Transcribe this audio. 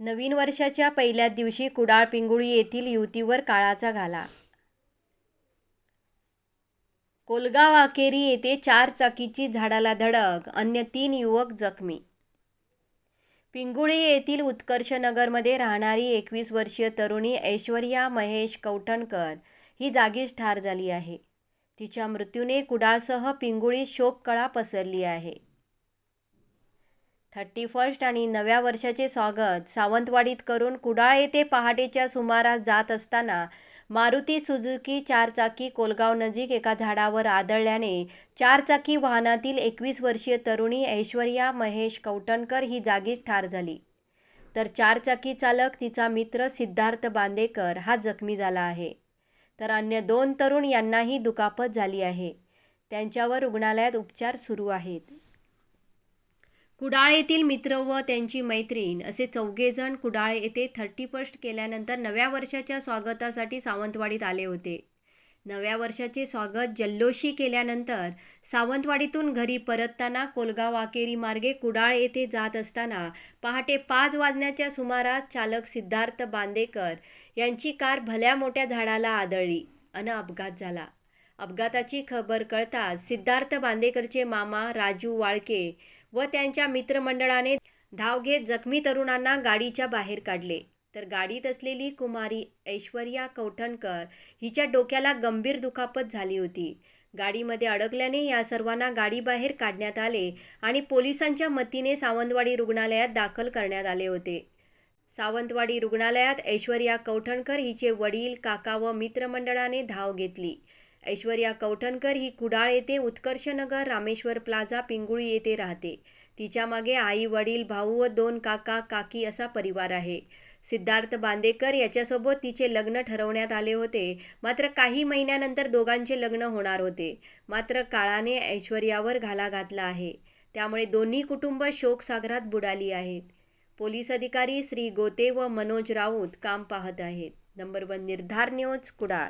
नवीन वर्षाच्या पहिल्याच दिवशी कुडाळ पिंगुळी येथील युवतीवर काळाचा घाला. कोलगाव अखेरी येथे चार चाकीची झाडाला धडक अन्य तीन युवक जखमी. पिंगुळी येथील उत्कर्षनगरमध्ये राहणारी एकवीस वर्षीय तरुणी ऐश्वर्या महेश कवठणकर ही जागीच ठार झाली आहे. तिच्या मृत्यूने कुडाळसह पिंगुळी शोककळा पसरली आहे. थर्टी फर्स्ट आणि नव्या वर्षाचे स्वागत. सावंतवाडीत करून कुडाळ येथे पहाटेच्या सुमारास जात असताना मारुती सुझुकी चारचाकी कोलगाव नजीक एका झाडावर आदळल्याने चारचाकी वाहनातील एकवीस वर्षीय तरुणी ऐश्वर्या महेश कौटणकर ही जागीच ठार झाली. तर चारचाकी चालक तिचा मित्र सिद्धार्थ बांदेकर हा जखमी झाला आहे. तर अन्य दोन तरुण यांनाही दुखापत झाली आहे. त्यांच्यावर रुग्णालयात उपचार सुरू आहेत. कुडाळ येथील मित्र व त्यांची मैत्रीण असे चौघेजण कुडाळ येथे थर्टी फर्स्ट केल्यानंतर नव्या वर्षाच्या स्वागतासाठी सावंतवाडीत आले होते. नव्या वर्षाचे स्वागत जल्लोषी केल्यानंतर सावंतवाडीतून घरी परतताना कोलगाव वाकेरी मार्गे कुडाळ येथे जात असताना पहाटे पाच वाजण्याच्या सुमारास चालक सिद्धार्थ बांदेकर यांची कार भल्या मोठ्या झाडाला आदळली. अन अपघात झाला. अपघाताची खबर कळताच सिद्धार्थ बांदेकरचे मामा राजू वाळके व त्यांच्या मित्रमंडळाने धाव घेत जखमी तरुणांना गाडीच्या बाहेर काढले. तर गाडीत असलेली कुमारी ऐश्वर्या कौठणकर हिच्या डोक्याला गंभीर दुखापत झाली होती. गाडीमध्ये अडकल्याने या सर्वांना गाडीबाहेर काढण्यात आले आणि पोलिसांच्या मतीने सावंतवाडी रुग्णालयात दाखल करण्यात आले होते. सावंतवाडी रुग्णालयात ऐश्वर्या कौठणकर हिचे वडील काका व मित्रमंडळाने धाव घेतली. ऐश्वर्या कवठणकर ही कुडाळ येथे उत्कर्षनगर रामेश्वर प्लाझा पिंगुळी येथे राहते. तिच्यामागे आई वडील भाऊ व दोन काका काकी असा परिवार आहे. सिद्धार्थ बांदेकर याच्यासोबत तिचे लग्न ठरवण्यात आले होते. मात्र काही महिन्यानंतर दोघांचे लग्न होणार होते. मात्र काळाने ऐश्वर्यावर घाला घातला आहे. त्यामुळे दोन्ही कुटुंब शोकसागरात बुडाली आहेत. पोलीस अधिकारी श्री गोते व मनोज राऊत काम पाहत आहेत. Number one Nirdhar news Kudal